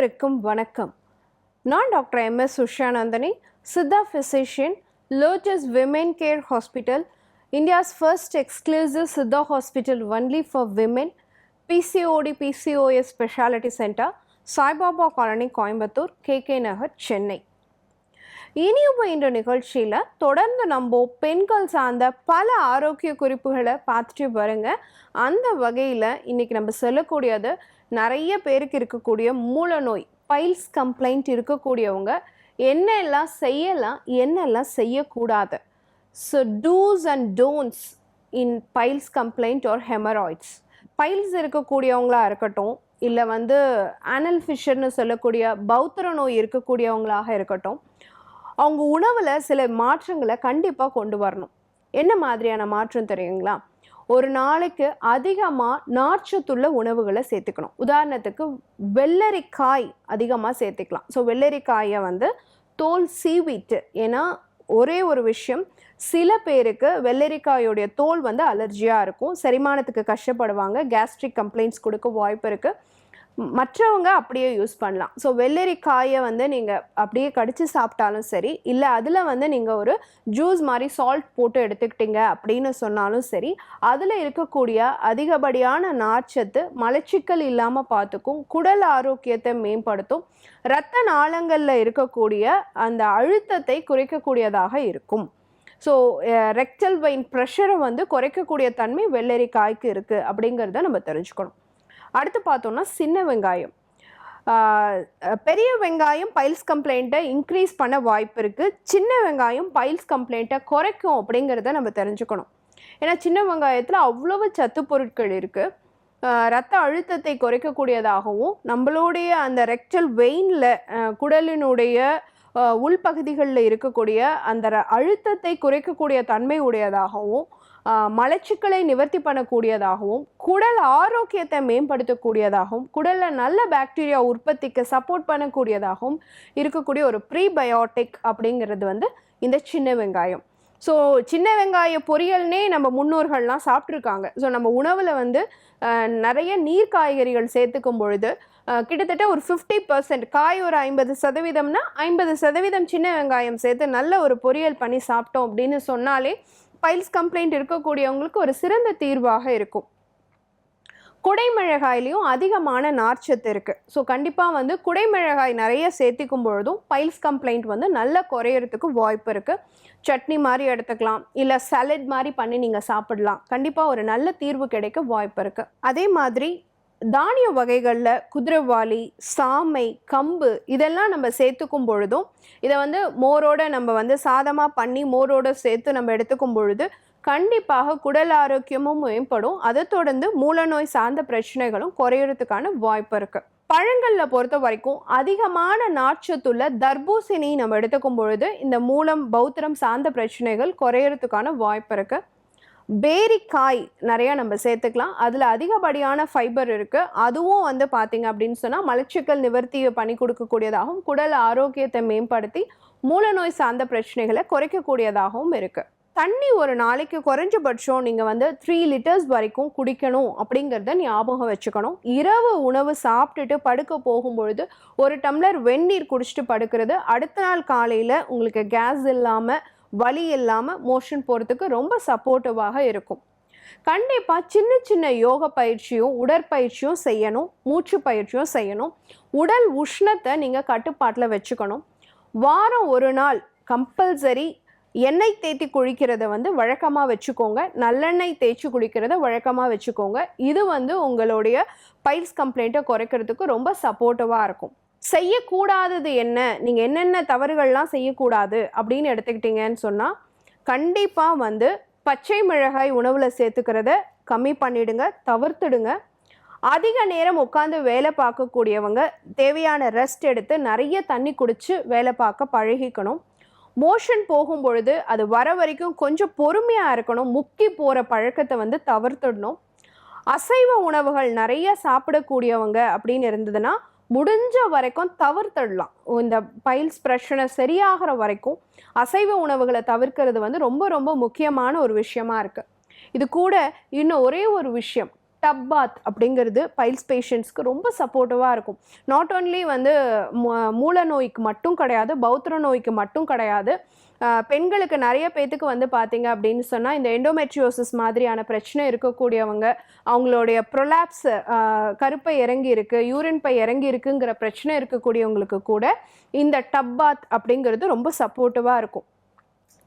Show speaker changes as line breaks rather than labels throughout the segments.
அனைவருக்கும் வணக்கம் நான் doctor M S Ushanandhini siddha physician lotus women care hospital India's first exclusive siddha hospital only for women PCOD PCOS speciality centre Saibaba colony Coimbatore K K Nagar Chennai இனியும் இந்த நிகழ்ச்சியில் தொடர்ந்து நம்ம பெண்கள் சார்ந்த பல ஆரோக்கிய குறிப்புகளை பார்த்துட்டு வருங்க. அந்த வகையில் இன்றைக்கி நம்ம சொல்லக்கூடியது நிறைய பேருக்கு இருக்கக்கூடிய மூல நோய் பைல்ஸ் கம்ப்ளைண்ட் இருக்கக்கூடியவங்க என்னெல்லாம் செய்யலாம் என்னெல்லாம் செய்யக்கூடாது. So dos and don'ts in piles complaint or haemorrhoids piles இருக்கக்கூடியவங்களாக இருக்கட்டும் இல்லை வந்து ஆனல் ஃபிஷர்னு சொல்லக்கூடிய பௌத்திர நோய் இருக்கக்கூடியவங்களாக இருக்கட்டும் அவங்க உணவில் சில மாற்றங்களை கண்டிப்பாக கொண்டு வரணும். என்ன மாதிரியான மாற்றம் தெரியுங்களா? ஒரு நாளைக்கு அதிகமாக நார்ச்சத்துள்ள உணவுகளை சேர்த்துக்கணும். உதாரணத்துக்கு வெள்ளரிக்காய் அதிகமாக சேர்த்துக்கலாம். ஸோ வெள்ளரிக்காயை வந்து தோல் சீவிட்டு ஏன்னா ஒரே ஒரு விஷயம் சில பேருக்கு வெள்ளரிக்காயோடைய தோல் வந்து அலர்ஜியாக இருக்கும். செரிமானத்துக்கு கஷ்டப்படுவாங்க. கேஸ்ட்ரிக் கம்ப்ளைண்ட்ஸ் கொடுக்க வாய்ப்பு இருக்குது மற்றவங்க அப்படியே யூஸ் பண்ணலாம். ஸோ வெள்ளரிக்காயை வந்து நீங்கள் அப்படியே கடித்து சாப்பிட்டாலும் சரி இல்லை அதில் வந்து நீங்கள் ஒரு ஜூஸ் மாதிரி சால்ட் போட்டு எடுத்துக்கிட்டீங்க அப்படின்னு சொன்னாலும் சரி அதில் இருக்கக்கூடிய அதிகப்படியான நார்ச்சத்து மலச்சிக்கல் இல்லாமல் பார்த்துக்கும் குடல் ஆரோக்கியத்தை மேம்படுத்தும் இரத்த நாளங்களில் இருக்கக்கூடிய அந்த அழுத்தத்தை குறைக்கக்கூடியதாக இருக்கும். ஸோ ரெக்டல் வெயின் ப்ரெஷரை வந்து குறைக்கக்கூடிய தன்மை வெள்ளரிக்காய்க்கு இருக்குது அப்படிங்கிறத நம்ம தெரிஞ்சுக்கணும். அடுத்து பார்த்தோன்னா சின்ன வெங்காயம். பெரிய வெங்காயம் பைல்ஸ் கம்ப்ளைண்ட்டை இன்க்ரீஸ் பண்ண வாய்ப்பு இருக்குது சின்ன வெங்காயம் பைல்ஸ் கம்ப்ளைண்ட்டை குறைக்கும் அப்படிங்கிறத நம்ம தெரிஞ்சுக்கணும். ஏன்னா சின்ன வெங்காயத்தில் அவ்வளவு சத்து பொருட்கள் இருக்குது ரத்த அழுத்தத்தை குறைக்கக்கூடியதாகவும் நம்மளுடைய அந்த ரெக்டல் வெயினில் குடலினுடைய உள்பகுதிகளில் இருக்கக்கூடிய அந்த ர- அழுத்தத்தை குறைக்கக்கூடிய தன்மை உடையதாகவும் மலச்சிக்கலை நிவர்த்தி பண்ணக்கூடியதாகவும் குடல் ஆரோக்கியத்தை மேம்படுத்தக்கூடியதாகவும் குடலில் நல்ல பாக்டீரியா உற்பத்திக்கு சப்போர்ட் பண்ணக்கூடியதாகவும் இருக்கக்கூடிய ஒரு ப்ரீபயோட்டிக் அப்படிங்கிறது வந்து இந்த சின்ன வெங்காயம். ஸோ சின்ன வெங்காய பொரியல்னே நம்ம முன்னோர்கள்லாம் சாப்பிட்ருக்காங்க ஸோ நம்ம உணவில் வந்து நிறைய நீர் காய்கறிகள் சேர்த்துக்கும் பொழுது கிட்டத்தட்ட ஒரு ஃபிஃப்டி பர்சன்ட் காய் ஒரு ஐம்பது சதவீதம்னா ஐம்பது சதவீதம் சின்ன வெங்காயம் சேர்த்து நல்ல ஒரு பொரியல் பண்ணி சாப்பிட்டோம் அப்படின்னு சொன்னாலே பைல்ஸ் கம்ப்ளைண்ட் இருக்கக்கூடியவங்களுக்கு ஒரு சிறந்த தீர்வாக இருக்கும். குடைமிளகாயிலையும் அதிகமான நார்ச்சத்து இருக்குது ஸோ கண்டிப்பாக வந்து குடைமிளகாய் நிறைய சேர்த்திக்கும் பொழுதும் பைல்ஸ் கம்ப்ளைண்ட் வந்து நல்லா குறையறதுக்கு வாய்ப்பு இருக்குது சட்னி மாதிரி எடுத்துக்கலாம். இல்லை சலட் மாதிரி பண்ணி நீங்கள் சாப்பிடலாம். கண்டிப்பாக ஒரு நல்ல தீர்வு கிடைக்க வாய்ப்பு இருக்குது அதே மாதிரி தானிய வகைகளில் குதிரைவாளி சாமை கம்பு இதெல்லாம் நம்ம சேர்த்துக்கும் பொழுதும் இதை வந்து மோரோட நம்ம வந்து சாதமாக பண்ணி மோரோட சேர்த்து நம்ம எடுத்துக்கும் பொழுது கண்டிப்பாக குடல் ஆரோக்கியமும் மேம்படும். அதை தொடர்ந்து மூலநோய் சார்ந்த பிரச்சனைகளும் குறையறதுக்கான வாய்ப்பு இருக்குது பழங்களில் பொறுத்த வரைக்கும் அதிகமான நாட்சத்துள்ள தர்பூசணி நம்ம எடுத்துக்கும் பொழுது இந்த மூலம் பௌத்திரம் சார்ந்த பிரச்சனைகள் குறையறதுக்கான வாய்ப்பு இருக்குது பேரிக்காய் நிறையா நம்ம சேர்த்துக்கலாம். அதில் அதிகப்படியான ஃபைபர் இருக்குது அதுவும் வந்து பார்த்தீங்க அப்படின்னு சொன்னால் மலச்சிக்கல் நிவர்த்தியை பண்ணி கொடுக்கக்கூடியதாகவும் குடல் ஆரோக்கியத்தை மேம்படுத்தி மூலநோய் சார்ந்த பிரச்சனைகளை குறைக்கக்கூடியதாகவும் இருக்குது தண்ணி ஒரு நாளைக்கு குறைஞ்சபட்சம் நீங்கள் வந்து த்ரீ லிட்டர்ஸ் வரைக்கும் குடிக்கணும் அப்படிங்கிறத ஞாபகம் வச்சுக்கணும். இரவு உணவு சாப்பிட்டுட்டு படுக்க போகும்பொழுது ஒரு டம்ளர் வெந்நீர் குடிச்சிட்டு படுக்கிறது அடுத்த நாள் காலையில் உங்களுக்கு கேஸ் இல்லாமல் வலி இல்லாமல் மோஷன் போகிறதுக்கு ரொம்ப சப்போர்ட்டிவாக இருக்கும். கண்டிப்பாக சின்ன சின்ன யோக பயிற்சியும் உடற்பயிற்சியும் செய்யணும் மூச்சு பயிற்சியும் செய்யணும். உடல் உஷ்ணத்தை நீங்கள் கட்டுப்பாட்டில் வச்சுக்கணும். வாரம் ஒரு நாள் கம்பல்சரி எண்ணெய் தேய்த்தி குளிக்கிறத வந்து வழக்கமாக வச்சுக்கோங்க. நல்லெண்ணெய் தேய்ச்சி குளிக்கிறத வழக்கமாக வச்சுக்கோங்க. இது வந்து உங்களுடைய பைல்ஸ் கம்ப்ளைண்ட்டை குறைக்கிறதுக்கு ரொம்ப சப்போர்ட்டிவாக இருக்கும். செய்யக்கூடாதது என்ன? நீங்கள் என்னென்ன தவறுகள்லாம் செய்யக்கூடாது அப்படின்னு எடுத்துக்கிட்டீங்கன்னு சொன்னால் கண்டிப்பாக வந்து பச்சை மிளகாய் உணவில் சேர்த்துக்கிறத கம்மி பண்ணிடுங்க தவிர்த்துடுங்க. அதிக நேரம் உட்காந்து வேலை பார்க்கக்கூடியவங்க தேவையான ரெஸ்ட் எடுத்து நிறைய தண்ணி குடித்து வேலை பார்க்க பழகிக்கணும். மோஷன் போகும் பொழுது அது வர வரைக்கும் கொஞ்சம் பொறுமையாக இருக்கணும் முக்கி போகிற பழக்கத்தை வந்து தவிர்த்துடணும். அசைவ உணவுகள் நிறைய சாப்பிடக்கூடியவங்க அப்படின்னு இருந்ததுன்னா முடிஞ்ச வரைக்கும் தவிர்த்திடலாம். இந்த பைல்ஸ் பிரச்சனை சரியாகிற வரைக்கும் அசைவ உணவுகளை தவிர்க்கிறது வந்து ரொம்ப ரொம்ப முக்கியமான ஒரு விஷயமா இருக்கு. இது கூட இன்னும் ஒரே ஒரு விஷயம் டப் பாத் அப்படிங்கிறது பைல்ஸ் பேஷண்ட்ஸ்க்கு ரொம்ப சப்போர்ட்டிவாக இருக்கும். நாட் ஓன்லி வந்து மூல நோய்க்கு மட்டும் கிடையாது பௌத்திர நோய்க்கு மட்டும் கிடையாது பெண்களுக்கு நிறைய பேத்துக்கு வந்து பார்த்தீங்க அப்படின்னு சொன்னால் இந்த எண்டோமெட்ரியோசிஸ் மாதிரியான பிரச்சனை இருக்கக்கூடியவங்க அவங்களுடைய ப்ரொலாப்ஸ் கருப்பை இறங்கி இருக்கு யூரின் பை இறங்கி இருக்குங்கிற பிரச்சனை இருக்கக்கூடியவங்களுக்கு கூட இந்த டப் பாத் அப்படிங்கிறது ரொம்ப சப்போர்ட்டிவாக இருக்கும்.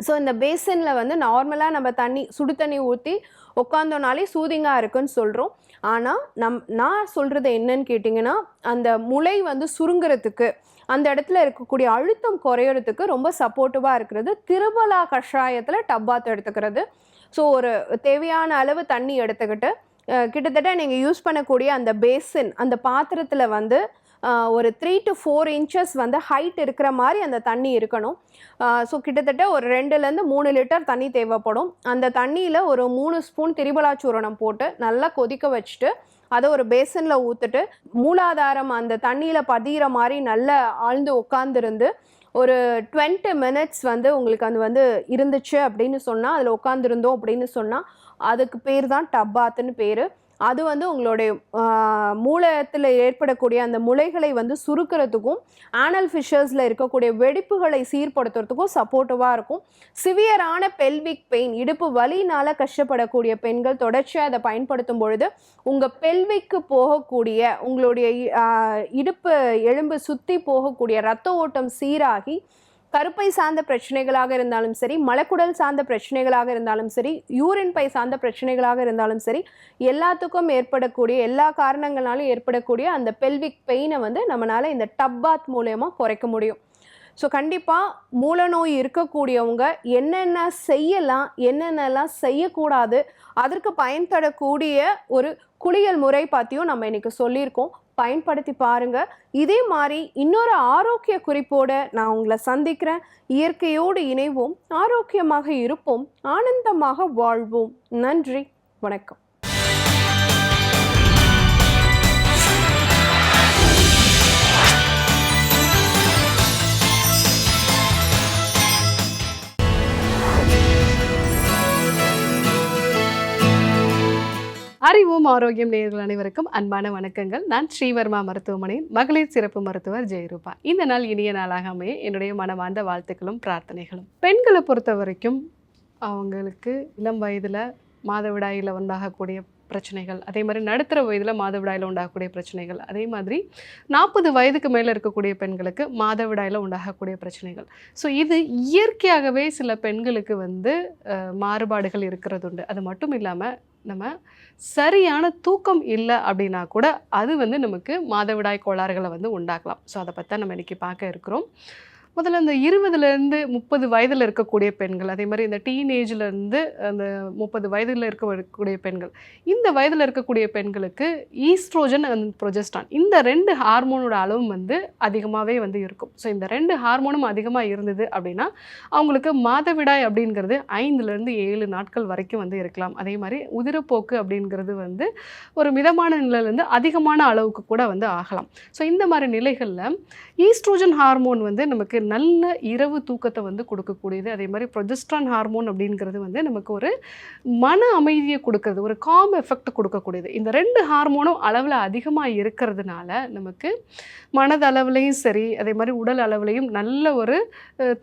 ஸோ இந்த பேசனில் வந்து நார்மலாக நம்ம தண்ணி சுடு தண்ணி ஊற்றி உட்காந்தோனாலே சூதிங்காக இருக்குன்னு சொல்கிறோம் ஆனால் நம் நான் சொல்கிறது என்னன்னு கேட்டிங்கன்னா அந்த முளை வந்து சுருங்குறதுக்கு அந்த இடத்துல இருக்கக்கூடிய அழுத்தம் குறையறதுக்கு ரொம்ப சப்போர்ட்டிவாக இருக்கிறது. திருபலா கஷாயத்தில் டப்பாத் எடுத்துக்கிறது. ஸோ ஒரு தேவையான அளவு தண்ணி எடுத்துக்கிட்டு கிட்டத்தட்ட நீங்கள் யூஸ் பண்ணக்கூடிய அந்த பேசின் அந்த பாத்திரத்தில் வந்து ஒரு த்ரீ டு ஃபோர் இன்ச்சஸ் வந்து ஹைட் இருக்கிற மாதிரி அந்த தண்ணி இருக்கணும். ஸோ கிட்டத்தட்ட ஒரு ரெண்டுலேருந்து மூணு லிட்டர் தண்ணி தேவைப்படும். அந்த தண்ணியில் ஒரு மூணு ஸ்பூன் திரிபலா சூரணம் போட்டு நல்லா கொதிக்க வச்சுட்டு அதை ஒரு பேசனில் ஊற்றுட்டு மூலாதாரம் அந்த தண்ணியில் பதிகிற மாதிரி நல்லா ஆழ்ந்து உட்காந்துருந்து ஒரு டுவெண்ட்டி மினிட்ஸ் வந்து உங்களுக்கு அது வந்து இருந்துச்சு அப்படின்னு சொன்னால் அதில் உட்காந்துருந்தோம் அப்படின்னு சொன்னால் அதுக்கு பேர் தான் டப்பாத்துன்னு பேர். அது வந்து உங்களுடைய மூலத்தில் ஏற்படக்கூடிய அந்த முளைகளை வந்து சுருக்கிறதுக்கும் ஆனல் ஃபிஷர்ஸில் இருக்கக்கூடிய வெடிப்புகளை சீர்படுத்துறதுக்கும் சப்போர்ட்டிவாக இருக்கும். சிவியரான பெல்விக் பெயின் இடுப்பு வலினால கஷ்டப்படக்கூடிய பெண்கள் தொடர்ச்சியாக அதை பயன்படுத்தும் பொழுது உங்கள் பெல்விக்கு போகக்கூடிய உங்களுடைய இ- இடுப்பு எலும்பு சுற்றி போகக்கூடிய ரத்த ஓட்டம் சீராகி கருப்பை சார்ந்த பிரச்சனைகளாக இருந்தாலும் சரி மலக்குடல் சார்ந்த பிரச்சனைகளாக இருந்தாலும் சரி யூரின் பை சார்ந்த பிரச்சனைகளாக இருந்தாலும் சரி எல்லாத்துக்கும் ஏற்படக்கூடிய எல்லா காரணங்களாலும் ஏற்படக்கூடிய அந்த பெல்விக் பெயினை வந்து நம்மளால் இந்த டப்பாத் மூலயமா குறைக்க முடியும். ஸோ கண்டிப்பாக மூலநோய் இருக்கக்கூடியவங்க என்னென்ன செய்யலாம் என்னென்னலாம் செய்யக்கூடாது அதற்கு பயன்படக்கூடிய ஒரு குளியல் முறை பற்றியும் நம்ம இன்றைக்கி சொல்லியிருக்கோம். பயன்படுத்தி பாருங்க. இதே மாதிரி இன்னொரு ஆரோக்கிய குறிப்போடு நான் உங்களை சந்திக்கிறேன். இயற்கையோடு இணைவோம். ஆரோக்கியமாக இருப்போம். ஆனந்தமாக வாழ்வோம். நன்றி. வணக்கம்.
அறிவும் ஆரோக்கியம் நேயர்கள் அனைவருக்கும் அன்பான வணக்கங்கள். நான் ஸ்ரீவர்மா மருத்துவமனையின் மகளிர் சிறப்பு மருத்துவர் ஜெயரூபா. இந்த நாள் இனிய நாளாக அமைய என்னுடைய மனமார்ந்த வாழ்த்துக்களும் பிரார்த்தனைகளும். பெண்களை பொறுத்த வரைக்கும் அவங்களுக்கு இளம் வயதில் மாதவிடாயில் உண்டாகக்கூடிய பிரச்சனைகள் அதே மாதிரி நடுத்தர வயதில் மாதவிடாயில் உண்டாகக்கூடிய பிரச்சனைகள் அதே மாதிரி நாற்பது வயதுக்கு மேலே இருக்கக்கூடிய பெண்களுக்கு மாதவிடாயில் உண்டாகக்கூடிய பிரச்சனைகள். ஸோ இது இயற்கையாகவே சில பெண்களுக்கு வந்து மாறுபாடுகள் இருக்கிறது உண்டு அது மட்டும் இல்லாமல் நம்ம சரியான தூக்கம் இல்லை அப்படின்னா கூட அது வந்து நமக்கு மாதவிடாய் கோளாறுகளை வந்து உண்டாக்கலாம். ஸோ அதை பற்றி நம்ம இன்றைக்கி பார்க்க இருக்கிறோம். முதல்ல இந்த இருபதுலேருந்து முப்பது வயதில் இருக்கக்கூடிய பெண்கள் அதே மாதிரி இந்த டீனேஜ்லேருந்து அந்த முப்பது வயதில் இருக்கக்கூடிய பெண்கள் இந்த வயதில் இருக்கக்கூடிய பெண்களுக்கு ஈஸ்ட்ரோஜன் அண்ட் ப்ரொஜெஸ்டான் இந்த ரெண்டு ஹார்மோனோட அளவும் வந்து அதிகமாகவே வந்து இருக்கும். ஸோ இந்த ரெண்டு ஹார்மோனும் அதிகமாக இருந்தது அப்படின்னா அவங்களுக்கு மாதவிடாய் அப்படிங்கிறது ஐந்துலேருந்து ஏழு நாட்கள் வரைக்கும் வந்து இருக்கலாம். அதே மாதிரி உதிரப்போக்கு அப்படிங்கிறது வந்து ஒரு மிதமான நிலையிலேருந்து அதிகமான அளவுக்கு கூட வந்து ஆகலாம். ஸோ இந்த மாதிரி நிலைகளில் ஈஸ்ட்ரோஜன் ஹார்மோன் வந்து நமக்கு நல்ல இரவு தூக்கத்தை வந்து கொடுக்கக்கூடியது. அதே மாதிரி ப்ரொஜெஸ்ட்ரான் ஹார்மோன் அப்படிங்கிறது வந்து நமக்கு ஒரு மன அமைதியை கொடுக்கறது ஒரு காம் எஃபெக்ட் கொடுக்கக்கூடியது. இந்த ரெண்டு ஹார்மோனும் அளவில் அதிகமாக இருக்கிறதுனால நமக்கு மனதளவுலையும் சரி அதே மாதிரி உடல் அளவுலையும் நல்ல ஒரு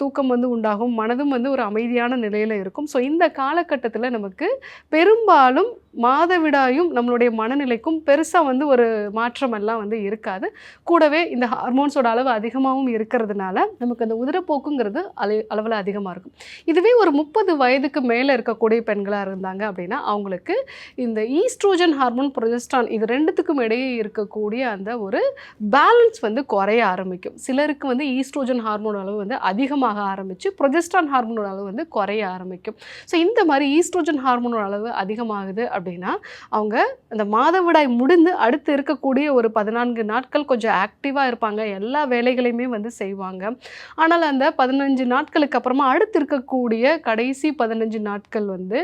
தூக்கம் வந்து உண்டாகும். மனதும் வந்து ஒரு அமைதியான நிலையில் இருக்கும். ஸோ இந்த காலகட்டத்தில் நமக்கு பெரும்பாலும் மாதவிடாயும் நம்மளுடைய மனநிலைக்கும் பெருசாக வந்து ஒரு மாற்றம் எல்லாம் வந்து இருக்காது. கூடவே இந்த ஹார்மோன்ஸோட அளவு அதிகமாகவும் இருக்கிறதுனால நமக்கு அந்த உதிரப்போக்குங்கிறது அள அளவில் அதிகமாக இருக்கும். இதுவே ஒரு முப்பது வயதுக்கு மேலே இருக்கக்கூடிய பெண்களாக இருந்தாங்க அப்படின்னா அவங்களுக்கு இந்த ஈஸ்ட்ரோஜன் ஹார்மோன் ப்ரொஜெஸ்ட்ரான் இது ரெண்டுத்துக்கும் இடையே இருக்கக்கூடிய அந்த ஒரு பேலன்ஸ் வந்து குறைய ஆரம்பிக்கும். சிலருக்கு வந்து ஈஸ்ட்ரோஜன் ஹார்மோன் அளவு வந்து அதிகமாக ஆரம்பித்து ப்ரொஜெஸ்ட்ரான் ஹார்மோனோட அளவு வந்து குறைய ஆரம்பிக்கும். ஸோ இந்த மாதிரி ஈஸ்ட்ரோஜன் ஹார்மோனோட அளவு அதிகமாகுது அப்படின்னா அவங்க அந்த மாதவிடாய் முடிந்து அடுத்து இருக்கக்கூடிய ஒரு பதினான்கு நாட்கள் கொஞ்சம் ஆக்டிவாக இருப்பாங்க. எல்லா வேலைகளையுமே வந்து செய்வாங்க. ஆனால் அந்த பதினஞ்சு நாட்களுக்கு அப்புறமா அடுத்து இருக்கக்கூடிய கடைசி பதினஞ்சு நாட்கள் வந்து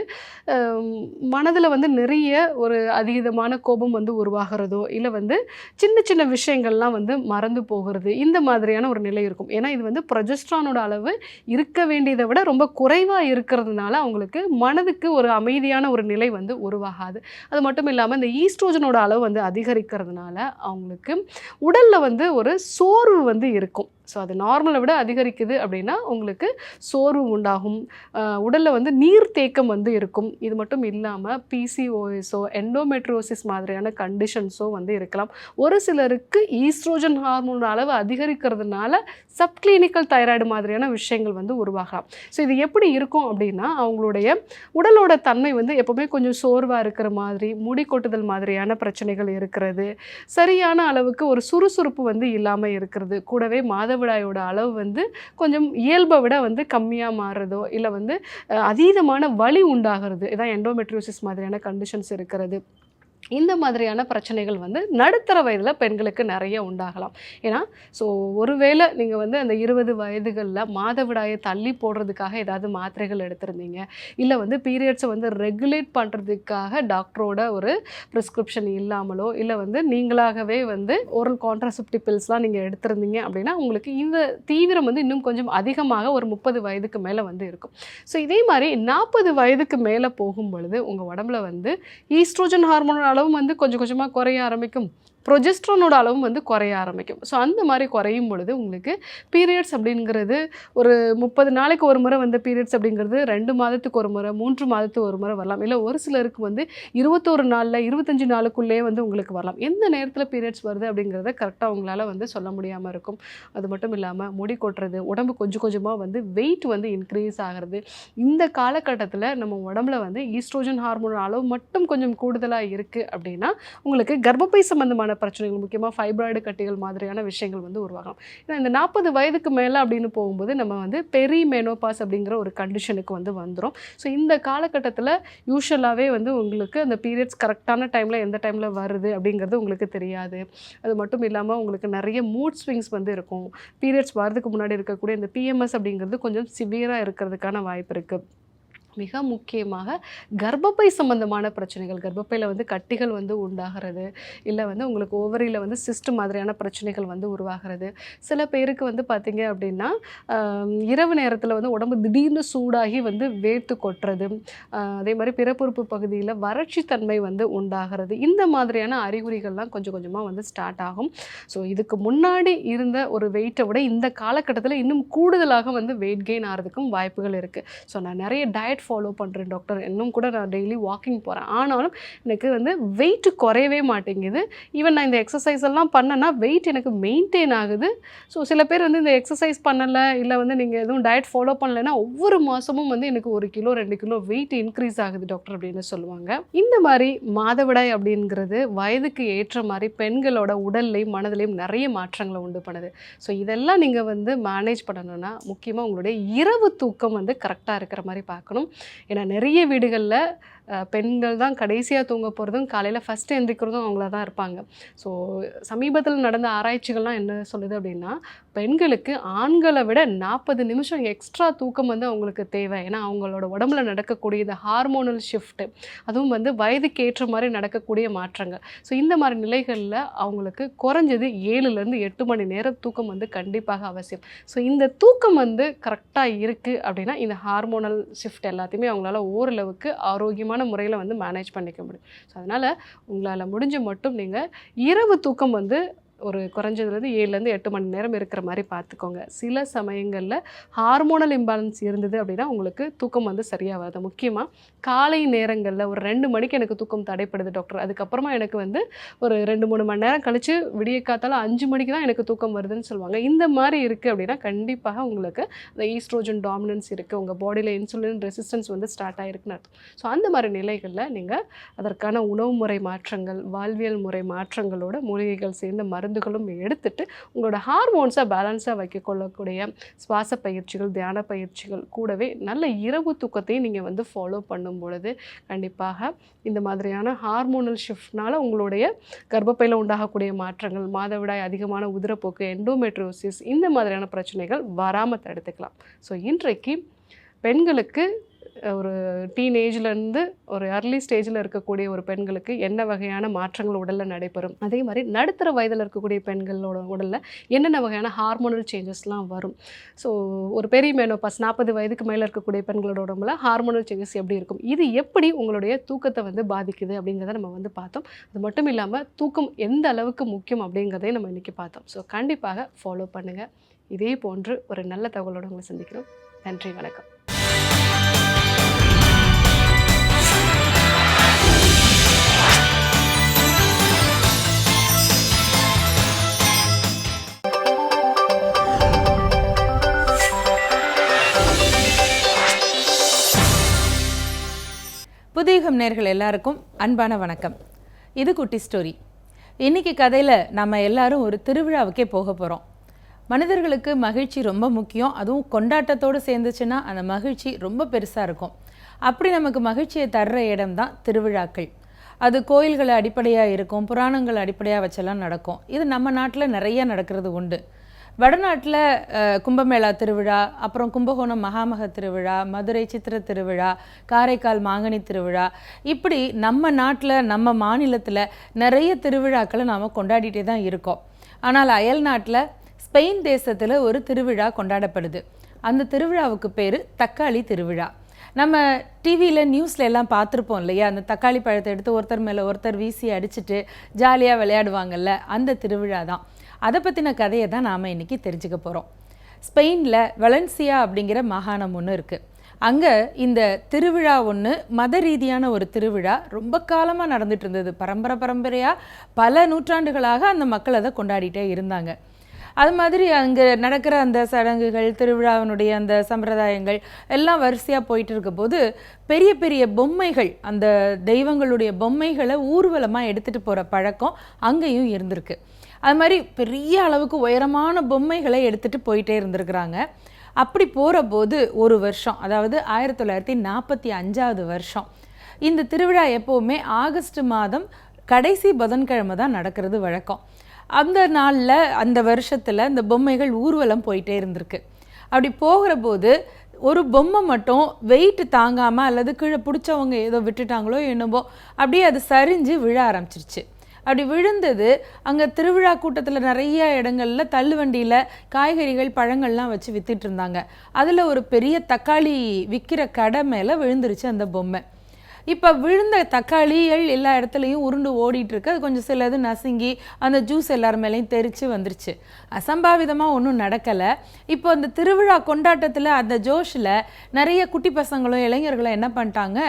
மனதில் வந்து நிறைய ஒரு அதீதமான கோபம் வந்து உருவாகிறதோ இல்லை வந்து சின்ன சின்ன விஷயங்கள்லாம் வந்து மறந்து போகிறது இந்த மாதிரியான ஒரு நிலை இருக்கும். ஏன்னா இது வந்து ப்ரொஜெஸ்ட்ரானோட அளவு இருக்க வேண்டியதை விட ரொம்ப குறைவாக இருக்கிறதுனால அவங்களுக்கு மனதுக்கு ஒரு அமைதியான ஒரு நிலை வந்து உருவாகும். உருவாகாது. அது மட்டும் இல்லாமல் இந்த ஈஸ்ட்ரோஜனோட அளவு வந்து அதிகரிக்கிறதுனால அவங்களுக்கு உடலில் வந்து ஒரு சோர்வு வந்து இருக்கும். ஸோ அது நார்மலை விட அதிகரிக்குது அப்படின்னா உங்களுக்கு சோர்வு உண்டாகும். உடலில் வந்து நீர் தேக்கம் வந்து இருக்கும். இது மட்டும் இல்லாமல் பிசிஓஎஸோ எண்டோமெட்ரோசிஸ் மாதிரியான கண்டிஷன்ஸோ வந்து இருக்கலாம். ஒரு சிலருக்கு ஈஸ்ட்ரோஜன் ஹார்மோன் அளவு அதிகரிக்கிறதுனால சப்கிளினிக்கல் தைராய்டு மாதிரியான விஷயங்கள் வந்து உருவாகலாம். ஸோ இது எப்படி இருக்கும் அப்படின்னா அவங்களுடைய உடலோட தன்மை வந்து எப்போவுமே கொஞ்சம் சோர்வாக இருக்கிற மாதிரி முடி கொட்டுதல் மாதிரியான பிரச்சனைகள் இருக்கிறது சரியான அளவுக்கு ஒரு சுறுசுறுப்பு வந்து இல்லாமல் இருக்கிறது கூடவே மாதவிடாயோட அளவு வந்து கொஞ்சம் இயல்பை விட வந்து கம்மியாக மாறுறதோ இல்லை வந்து அதீதமான வலி உண்டாகிறது இதான் எண்டோமெட்ரியோசிஸ் மாதிரியான கண்டிஷன்ஸ் இருக்கிறது. இந்த மாதிரியான பிரச்சனைகள் வந்து நடுத்தர வயதில் பெண்களுக்கு நிறைய உண்டாகலாம். ஏன்னா ஸோ ஒருவேளை நீங்கள் வந்து அந்த இருபது வயதுகளில் மாதவிடாயை தள்ளி போடுறதுக்காக ஏதாவது மாத்திரைகள் எடுத்திருந்தீங்க. இல்லை வந்து பீரியட்ஸை வந்து ரெகுலேட் பண்ணுறதுக்காக டாக்டரோட ஒரு ப்ரிஸ்கிரிப்ஷன் இல்லாமலோ இல்லை வந்து நீங்களாகவே வந்து ஓரல் கான்ட்ராசெப்டிவ் பில்ஸ்லாம் நீங்கள் எடுத்திருந்தீங்க அப்படின்னா உங்களுக்கு இந்த தீவிரம் வந்து இன்னும் கொஞ்சம் அதிகமாக ஒரு முப்பது வயதுக்கு மேலே வந்து இருக்கும். ஸோ இதே மாதிரி நாற்பது வயதுக்கு மேலே போகும் பொழுது உங்கள் உடம்புல வந்து ஈஸ்ட்ரோஜன் ஹார்மோனால் அளவும் வந்து கொஞ்சம் கொஞ்சமாக குறைய ஆரம்பிக்கும். ப்ரொஜெஸ்ட்ரானோட அளவும் வந்து குறைய ஆரம்பிக்கும். ஸோ அந்த மாதிரி குறையும் பொழுது உங்களுக்கு பீரியட்ஸ் அப்படிங்கிறது ஒரு முப்பது நாளைக்கு ஒரு முறை வந்த பீரியட்ஸ் அப்படிங்கிறது ரெண்டு மாதத்துக்கு ஒரு முறை மூன்று மாதத்துக்கு ஒரு முறை வரலாம். இல்லை ஒரு சிலருக்கு வந்து இருபத்தோரு நாளில் இருபத்தஞ்சு நாளுக்குள்ளேயே வந்து உங்களுக்கு வரலாம். எந்த நேரத்தில் பீரியட்ஸ் வருது அப்படிங்கிறத கரெக்டாக உங்களால் வந்து சொல்ல முடியாமல் இருக்கும். அது மட்டும் இல்லாமல் முடி கொட்டுறது உடம்பு கொஞ்சம் கொஞ்சமாக வந்து வெயிட் வந்து இன்க்ரீஸ் ஆகிறது. இந்த காலகட்டத்தில் நம்ம உடம்புல வந்து ஈஸ்ட்ரோஜன் ஹார்மோன் அளவு மட்டும் கொஞ்சம் கூடுதலாக இருக்குது அப்படின்னா உங்களுக்கு கர்ப்பப்பை சம்பந்தமான பிரச்சனைகள் முக்கியமாக ஃபைப்ராய்டு கட்டிகள் மாதிரியான விஷயங்கள் வந்து உருவாகலாம். ஏன்னா இந்த நாற்பது வயதுக்கு மேலே அப்படின்னு போகும்போது நம்ம வந்து பெரி மெனோபாஸ் அப்படிங்கிற ஒரு கண்டிஷனுக்கு வந்து வந்துடும் ஸோ இந்த காலகட்டத்தில் யூஸ்வலாகவே வந்து உங்களுக்கு அந்த பீரியட்ஸ் கரெக்டான டைமில் எந்த டைமில் வருது அப்படிங்கிறது உங்களுக்கு தெரியாது. அது மட்டும் இல்லாமல் உங்களுக்கு நிறைய மூட் ஸ்விங்ஸ் வந்து இருக்கும். பீரியட்ஸ் வரதுக்கு முன்னாடி இருக்கக்கூடிய இந்த பிஎம்எஸ் அப்படிங்கிறது கொஞ்சம் சிவியராக இருக்கிறதுக்கான வாய்ப்பு இருக்குது மிக முக்கியமாக கர்ப்பப்பை சம்பந்தமான பிரச்சனைகள். கர்ப்பப்பையில் வந்து கட்டிகள் வந்து உண்டாகிறது. இல்லை வந்து உங்களுக்கு ஓவரியில் வந்து சிஸ்ட் மாதிரியான பிரச்சனைகள் வந்து உருவாகிறது. சில பேருக்கு வந்து பார்த்திங்க அப்படின்னா இரவு நேரத்தில் வந்து உடம்பு திடீர்னு சூடாகி வந்து வேர்த்து கொட்டுறது அதே மாதிரி பிறப்புறுப்பு பகுதியில் வறட்சி தன்மை வந்து உண்டாகிறது. இந்த மாதிரியான அறிகுறிகள்லாம் கொஞ்சம் கொஞ்சமாக வந்து ஸ்டார்ட் ஆகும். ஸோ இதுக்கு முன்னாடி இருந்த ஒரு வெயிட்டை விட இந்த காலகட்டத்தில் இன்னும் கூடுதலாக வந்து வெயிட் கெயின் ஆகிறதுக்கும் வாய்ப்புகள் இருக்குது ஸோ நான் நிறைய டயட் ஃபாலோ பண்ணுறேன் டாக்டர் இன்னும் கூட நான் டெய்லி வாக்கிங் போகிறேன் ஆனாலும் எனக்கு வந்து வெயிட் குறையவே மாட்டேங்குது. ஈவன் நான் இந்த எக்ஸசைஸ் எல்லாம் பண்ணேன்னா வெயிட் எனக்கு மெயின்டைன் ஆகுது. ஸோ சில பேர் வந்து இந்த எக்ஸசைஸ் பண்ணலை இல்லை வந்து நீங்கள் எதுவும் டயட் ஃபாலோ பண்ணலைன்னா ஒவ்வொரு மாதமும் வந்து எனக்கு ஒரு கிலோ ரெண்டு கிலோ வெயிட் இன்க்ரீஸ் ஆகுது டாக்டர் அப்படின்னு சொல்லுவாங்க. இந்த மாதிரி மாதவிடாய் அப்படிங்கிறது வயதுக்கு ஏற்ற மாதிரி பெண்களோட உடல்லையும் மனதிலையும் நிறைய மாற்றங்களை உண்டு பண்ணுது. ஸோ இதெல்லாம் நீங்கள் வந்து மேனேஜ் பண்ணணும்னா முக்கியமாக உங்களுடைய இரவு தூக்கம் வந்து கரெக்டாக இருக்கிற மாதிரி பார்க்கணும். ஏன்னா நிறைய வீடுகளில் பெண்கள் தான் கடைசியாக தூங்க போகிறதும் காலையில் ஃபஸ்ட்டு எந்திரிக்கிறதும் அவங்கள தான் இருப்பாங்க. ஸோ சமீபத்தில் நடந்த ஆராய்ச்சிகள்லாம் என்ன சொல்லுது அப்படின்னா பெண்களுக்கு ஆண்களை விட நாற்பது நிமிஷம் எக்ஸ்ட்ரா தூக்கம் வந்து அவங்களுக்கு தேவை. ஏன்னா அவங்களோட உடம்புல நடக்கக்கூடிய இந்த ஹார்மோனல் ஷிஃப்ட்டு அதுவும் வந்து வயதுக்கு ஏற்ற மாதிரி நடக்கக்கூடிய மாற்றங்கள். ஸோ இந்த மாதிரி நிலைகளில் அவங்களுக்கு குறைஞ்சது ஏழுலேருந்து எட்டு மணி நேரம் தூக்கம் வந்து கண்டிப்பாக அவசியம். ஸோ இந்த தூக்கம் வந்து கரெக்டாக இருக்குது அப்படின்னா இந்த ஹார்மோனல் ஷிஃப்ட் எல்லாத்தையுமே அவங்களால ஓரளவுக்கு ஆரோக்கியமாக ஆரோக்கியமான முறையில் வந்து மேனேஜ் பண்ணிக்க முடியும். ஸோ அதனால் உங்களால் முடிஞ்ச மட்டும் நீங்கள் இரவு தூக்கம் வந்து ஒரு குறைஞ்சதுலேருந்து ஏழுலேருந்து எட்டு மணி நேரம் இருக்கிற மாதிரி பார்த்துக்கோங்க. சில சமயங்களில் ஹார்மோனல் இம்பாலன்ஸ் இருந்தது அப்படின்னா உங்களுக்கு தூக்கம் வந்து சரியாக வராது. முக்கியமாக காலை நேரங்களில் ஒரு ரெண்டு மணிக்கு எனக்கு தூக்கம் தடைப்படுது டாக்டர் அதுக்கப்புறமா எனக்கு வந்து ஒரு ரெண்டு மூணு மணி நேரம் கழித்து விடிய காத்தால அஞ்சு மணிக்கு தான் எனக்கு தூக்கம் வருதுன்னு சொல்லுவாங்க. இந்த மாதிரி இருக்குது அப்படின்னா கண்டிப்பாக உங்களுக்கு அந்த ஈஸ்ட்ரோஜன் டாமினன்ஸ் இருக்குது உங்கள் பாடியில் இன்சுலின் ரெசிஸ்டன்ஸ் வந்து ஸ்டார்ட் ஆகிருக்குன்னு அர்த்தம். ஸோ அந்த மாதிரி நிலைகளில் நீங்கள் அதற்கான உணவு முறை மாற்றங்கள் வாழ்வியல் முறை மாற்றங்களோட மூலிகைகள் சேர்ந்த மருந்துகளும் எடுத்துட்டு உங்களோட ஹார்மோன்ஸை பேலன்ஸாக வைக்க கொள்ளக்கூடிய சுவாச பயிற்சிகள் தியான பயிற்சிகள் கூடவே நல்ல இரவு தூக்கத்தையும் நீங்கள் வந்து ஃபாலோ பண்ணும் பொழுது கண்டிப்பாக இந்த மாதிரியான ஹார்மோனல் ஷிஃப்ட்னால் உங்களுடைய கர்ப்பப்பையில் உண்டாகக்கூடிய மாற்றங்கள் மாதவிடாய் அதிகமான உதிரப்போக்கு எண்டோமெட்ரோசிஸ் இந்த மாதிரியான பிரச்சனைகள் வராமல் தடுத்துக்கலாம். ஸோ இன்றைக்கு பெண்களுக்கு ஒரு டீனேஜ்லேருந்து ஒரு அர்லி ஸ்டேஜில் இருக்கக்கூடிய ஒரு பெண்களுக்கு என்ன வகையான மாற்றங்கள் உடலில் நடைபெறும்? அதே மாதிரி நடுத்தர வயதில் இருக்கக்கூடிய பெண்களோட உடலில் என்னென்ன வகையான ஹார்மோனல் சேஞ்சஸ்லாம் வரும்? ஸோ ஒரு பெரிய மெனோபாஸ் நாற்பது வயதுக்கு மேலே இருக்கக்கூடிய பெண்களோட உடம்புல ஹார்மோனல் சேஞ்சஸ் எப்படி இருக்கும்? இது எப்படி உங்களுடைய தூக்கத்தை வந்து பாதிக்குது அப்படிங்கிறத நம்ம வந்து பார்த்தோம். அது மட்டும் இல்லாமல் தூக்கம் எந்த அளவுக்கு முக்கியம் அப்படிங்கிறதையும் நம்ம இன்றைக்கி பார்த்தோம். ஸோ கண்டிப்பாக ஃபாலோ பண்ணுங்கள் இதே போன்று ஒரு நல்ல தகவலோடு உங்களை சந்திக்கிறோம். நன்றி வணக்கம்.
புதியகம் நேர்கள் எல்லாருக்கும் அன்பான வணக்கம். இது குட்டி ஸ்டோரி. இன்னைக்கு கதையில் நம்ம எல்லாரும் ஒரு திருவிழாவுக்கே போக போகிறோம் மனிதர்களுக்கு மகிழ்ச்சி ரொம்ப முக்கியம். அதுவும் கொண்டாட்டத்தோடு சேர்ந்துச்சுன்னா அந்த மகிழ்ச்சி ரொம்ப பெருசாக இருக்கும். அப்படி நமக்கு மகிழ்ச்சியை தர்ற இடம் தான் திருவிழாக்கள். அது கோயில்களை அடிப்படையாக இருக்கும் புராணங்கள் அடிப்படையாக வச்செல்லாம் நடக்கும். இது நம்ம நாட்டில் நிறைய நடக்கிறது உண்டு. வடநாட்டில் கும்பமேளா திருவிழா அப்புறம் கும்பகோணம் மகாமக திருவிழா மதுரை சித்திர திருவிழா காரைக்கால் மாங்கனி திருவிழா இப்படி நம்ம நாட்டில் நம்ம மாநிலத்தில் நிறைய திருவிழாக்களை நாம் கொண்டாடிட்டே தான் இருக்கோம். ஆனால் அயல் நாட்டில் ஸ்பெயின் தேசத்தில் ஒரு திருவிழா கொண்டாடப்படுது. அந்த திருவிழாவுக்கு பேர் தக்காளி திருவிழா. நம்ம டிவியில் நியூஸ்ல எல்லாம் பார்த்துருப்போம் இல்லையா? அந்த தக்காளி பழத்தை எடுத்து ஒருத்தர் மேலே ஒருத்தர் வீசி அடிச்சிட்டு ஜாலியாக விளையாடுவாங்கல்ல அந்த திருவிழா தான். அதை பற்றின கதையை தான் நாம் இன்றைக்கி தெரிஞ்சுக்க போகிறோம் ஸ்பெயினில் வலன்சியா அப்படிங்கிற மாகாணம் ஒன்று இருக்குது அங்கே இந்த திருவிழா ஒன்று மத ரீதியான ஒரு திருவிழா ரொம்ப காலமாக நடந்துட்டு இருந்தது. பரம்பரை பரம்பரையாக பல நூற்றாண்டுகளாக அந்த மக்கள் அதை கொண்டாடிட்டே இருந்தாங்க. அது மாதிரி அங்கே நடக்கிற அந்த சடங்குகள் திருவிழாவினுடைய அந்த சம்பிரதாயங்கள் எல்லாம் வரிசையாக போயிட்டு இருக்கும்போது பெரிய பெரிய பொம்மைகள் அந்த தெய்வங்களுடைய பொம்மைகளை ஊர்வலமாக எடுத்துகிட்டு போகிற பழக்கம் அங்கேயும் இருந்திருக்கு. அது மாதிரி பெரிய அளவுக்கு உயரமான பொம்மைகளை எடுத்துகிட்டு போயிட்டே இருந்திருக்கிறாங்க. அப்படி போகிற போது ஒரு வருஷம் அதாவது ஆயிரத்தி தொள்ளாயிரத்தி நாற்பத்தி அஞ்சாவது வருஷம் இந்த திருவிழா எப்போவுமே ஆகஸ்ட் மாதம் கடைசி புதன்கிழமை தான் நடக்கிறது வழக்கம். அந்த நாளில் அந்த வருஷத்தில் இந்த பொம்மைகள் ஊர்வலம் போயிட்டே இருந்திருக்கு. அப்படி போகிற போது ஒரு பொம்மை மட்டும் வெயிட் தாங்காமல் அல்லது கீழே பிடிச்சவங்க ஏதோ விட்டுட்டாங்களோ என்னவோ அப்படியே அது சரிஞ்சு விழ ஆரம்பிச்சிருச்சு. அப்படி விழுந்தது அங்கே திருவிழா கூட்டத்தில் நிறைய இடங்கள்ல தள்ளுவண்டியில் காய்கறிகள் பழங்கள்லாம் வச்சு விற்றுட்டு இருந்தாங்க. அதில் ஒரு பெரிய தக்காளி விற்கிற கடை மேலே விழுந்துருச்சு அந்த பொம்மை. இப்போ விழுந்த தக்காளிகள் எல்லா இடத்துலையும் உருண்டு ஓடிட்டுருக்கு. அது கொஞ்சம் சிலது நசுங்கி அந்த ஜூஸ் எல்லார் மேலேயும் தெரித்து வந்துருச்சு. அசம்பாவிதமாக ஒன்றும் நடக்கலை. இப்போ அந்த திருவிழா கொண்டாட்டத்தில் அந்த ஜோஷில் நிறைய குட்டி பசங்களும் இளைஞர்களும் என்ன பண்ணிட்டாங்க?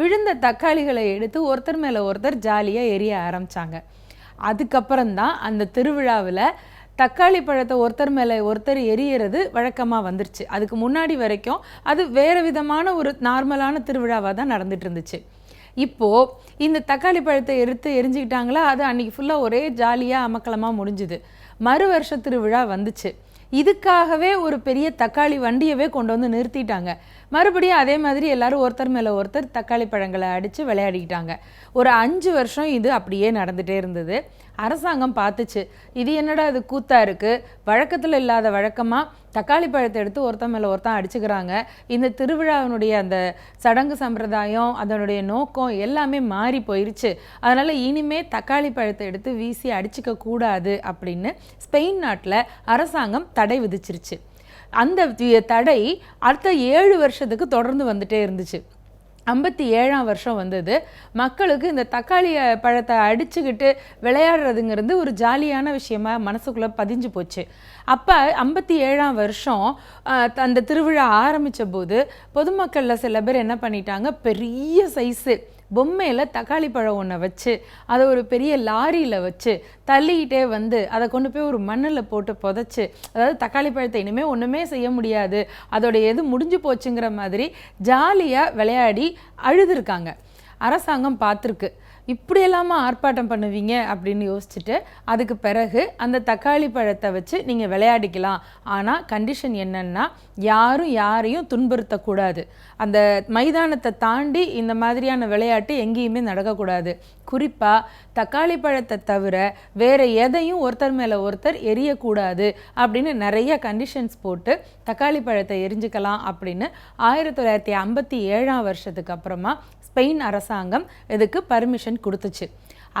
விழுந்த தக்காளிகளை எடுத்து ஒருத்தர் மேலே ஒருத்தர் ஜாலியாக எரிய ஆரம்பித்தாங்க அதுக்கப்புறம் தான் அந்த திருவிழாவில் தக்காளி பழத்தை ஒருத்தர் மேலே ஒருத்தர் எரியறது வழக்கமாக வந்துருச்சு. அதுக்கு முன்னாடி வரைக்கும் அது வேறு விதமான ஒரு நார்மலான திருவிழாவாக தான் நடந்துட்டு இருந்துச்சு. இப்போது இந்த தக்காளி பழத்தை எடுத்து எரிஞ்சுக்கிட்டாங்களா? அது அன்றைக்கி ஃபுல்லாக ஒரே ஜாலியாக அமக்கலமாக முடிஞ்சுது. மறு வருஷ திருவிழா வந்துச்சு. இதுக்காகவே ஒரு பெரிய தக்காளி வண்டியவே கொண்டு வந்து நிறுத்திட்டாங்க. மறுபடியும் அதே மாதிரி எல்லாரும் ஒருத்தர் மேலே ஒருத்தர் தக்காளி பழங்களை அடித்து விளையாடிக்கிட்டாங்க. ஒரு அஞ்சு வருஷம் இது அப்படியே நடந்துகிட்டே இருந்தது. அரசாங்கம் பார்த்துச்சு. இது என்னடா இது கூத்தா இருக்குது வழக்கத்தில் இல்லாத வழக்கமாக தக்காளி பழத்தை எடுத்து ஒருத்தன் மேலே ஒருத்தன் அடிச்சுக்கிறாங்க. இந்த திருவிழாவினுடைய அந்த சடங்கு சம்பிரதாயம் அதனுடைய நோக்கம் எல்லாமே மாறி போயிருச்சு. அதனால் இனிமே தக்காளி பழத்தை எடுத்து வீசி அடிச்சுக்க கூடாது அப்படின்னு ஸ்பெயின் நாட்டில் அரசாங்கம் தடை விதிச்சிருச்சு. அந்த தடை அடுத்த ஏழு வருஷத்துக்கு தொடர்ந்து வந்துட்டே இருந்துச்சு. ஐம்பத்தி ஏழாம் வருஷம் வந்தது. மக்களுக்கு இந்த தக்காளி பழத்தை அடிச்சுக்கிட்டு விளையாடுறதுங்கிறது ஒரு ஜாலியான விஷயமா மனசுக்குள்ளே பதிஞ்சு போச்சு. அப்போ ஐம்பத்தி ஏழாம் வருஷம் அந்த திருவிழா ஆரம்பித்த போது பொதுமக்களில் சில பேர் என்ன பண்ணிட்டாங்க? பெரிய சைஸு பொம்மையில் தக்காளி பழம் ஒன்றை வச்சு அதை ஒரு பெரிய லாரியில் வச்சு தள்ளிக்கிட்டே வந்து அதை கொண்டு போய் ஒரு மண்ணில் போட்டு புதைச்சி அதாவது தக்காளி பழத்தை இனிமேல் ஒன்றுமே செய்ய முடியாது அதோடைய எது முடிஞ்சு போச்சுங்கிற மாதிரி ஜாலியாக விளையாடி அழுதுருக்காங்க. அரசாங்கம் பார்த்துருக்கு. இப்படியெல்லாமா ஆர்ப்பாட்டம் பண்ணுவீங்க அப்படின்னு யோசிச்சுட்டு அதுக்கு பிறகு அந்த தக்காளி பழத்தை வச்சு நீங்கள் விளையாடிக்கலாம். ஆனால் கண்டிஷன் என்னென்னா யாரும் யாரையும் துன்புறுத்தக்கூடாது. அந்த மைதானத்தை தாண்டி இந்த மாதிரியான விளையாட்டு எங்கேயுமே நடக்கக்கூடாது. குறிப்பாக தக்காளி பழத்தை தவிர வேறு எதையும் ஒருத்தர் மேலே ஒருத்தர் எரியக்கூடாது அப்படின்னு நிறைய கண்டிஷன்ஸ் போட்டு தக்காளி பழத்தை எரிஞ்சுக்கலாம் அப்படின்னு ஆயிரத்தி தொள்ளாயிரத்தி ஐம்பத்தி ஏழாம் வருஷத்துக்கு அப்புறமா ஸ்பெயின் அரசாங்கம் இதுக்கு பர்மிஷன் கொடுத்துச்சு.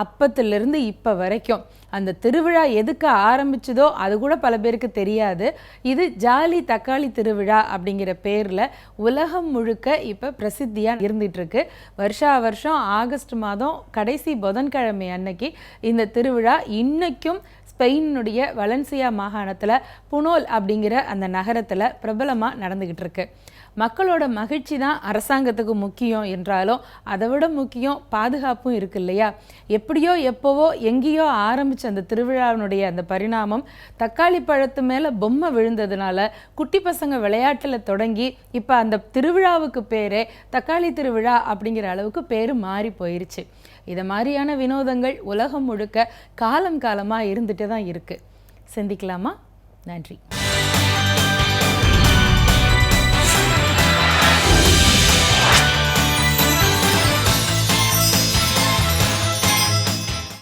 அப்பத்திலிருந்து இப்போ வரைக்கும் அந்த திருவிழா எதுக்கு ஆரம்பிச்சதோ அது கூட பல பேருக்கு தெரியாது. இது ஜாலி தக்காளி திருவிழா அப்படிங்கிற பேரில் உலகம் முழுக்க இப்போ பிரசித்தியாக இருந்துகிட்ருக்கு வருஷா வருஷம் ஆகஸ்ட் மாதம் கடைசி புதன்கிழமை அன்னைக்கு இந்த திருவிழா இன்றைக்கும் ஸ்பெயினுடைய வலன்சியா மாகாணத்தில் புனோல் அப்படிங்கிற அந்த நகரத்தில் பிரபலமாக நடந்துக்கிட்டு இருக்கு. மக்களோட மகிழ்ச்சி தான் அரசாங்கத்துக்கு முக்கியம் என்றாலும் அதை விட முக்கியம் பாதுகாப்பும் இருக்கு இல்லையா? எப்படியோ எப்போவோ எங்கேயோ ஆரம்பிச்ச அந்த திருவிழாவினுடைய அந்த பரிணாமம் தக்காளி பழத்து மேலே பொம்மை விழுந்ததுனால குட்டி பசங்க விளையாட்டில் தொடங்கி இப்போ அந்த திருவிழாவுக்கு பேரே தக்காளி திருவிழா அப்படிங்கிற அளவுக்கு பேர் மாறி போயிருச்சு. இதை மாதிரியான வினோதங்கள் உலகம் முழுக்க காலம் காலமாக இருந்துட்டு தான் இருக்குது சிந்திக்கலாமா? நன்றி.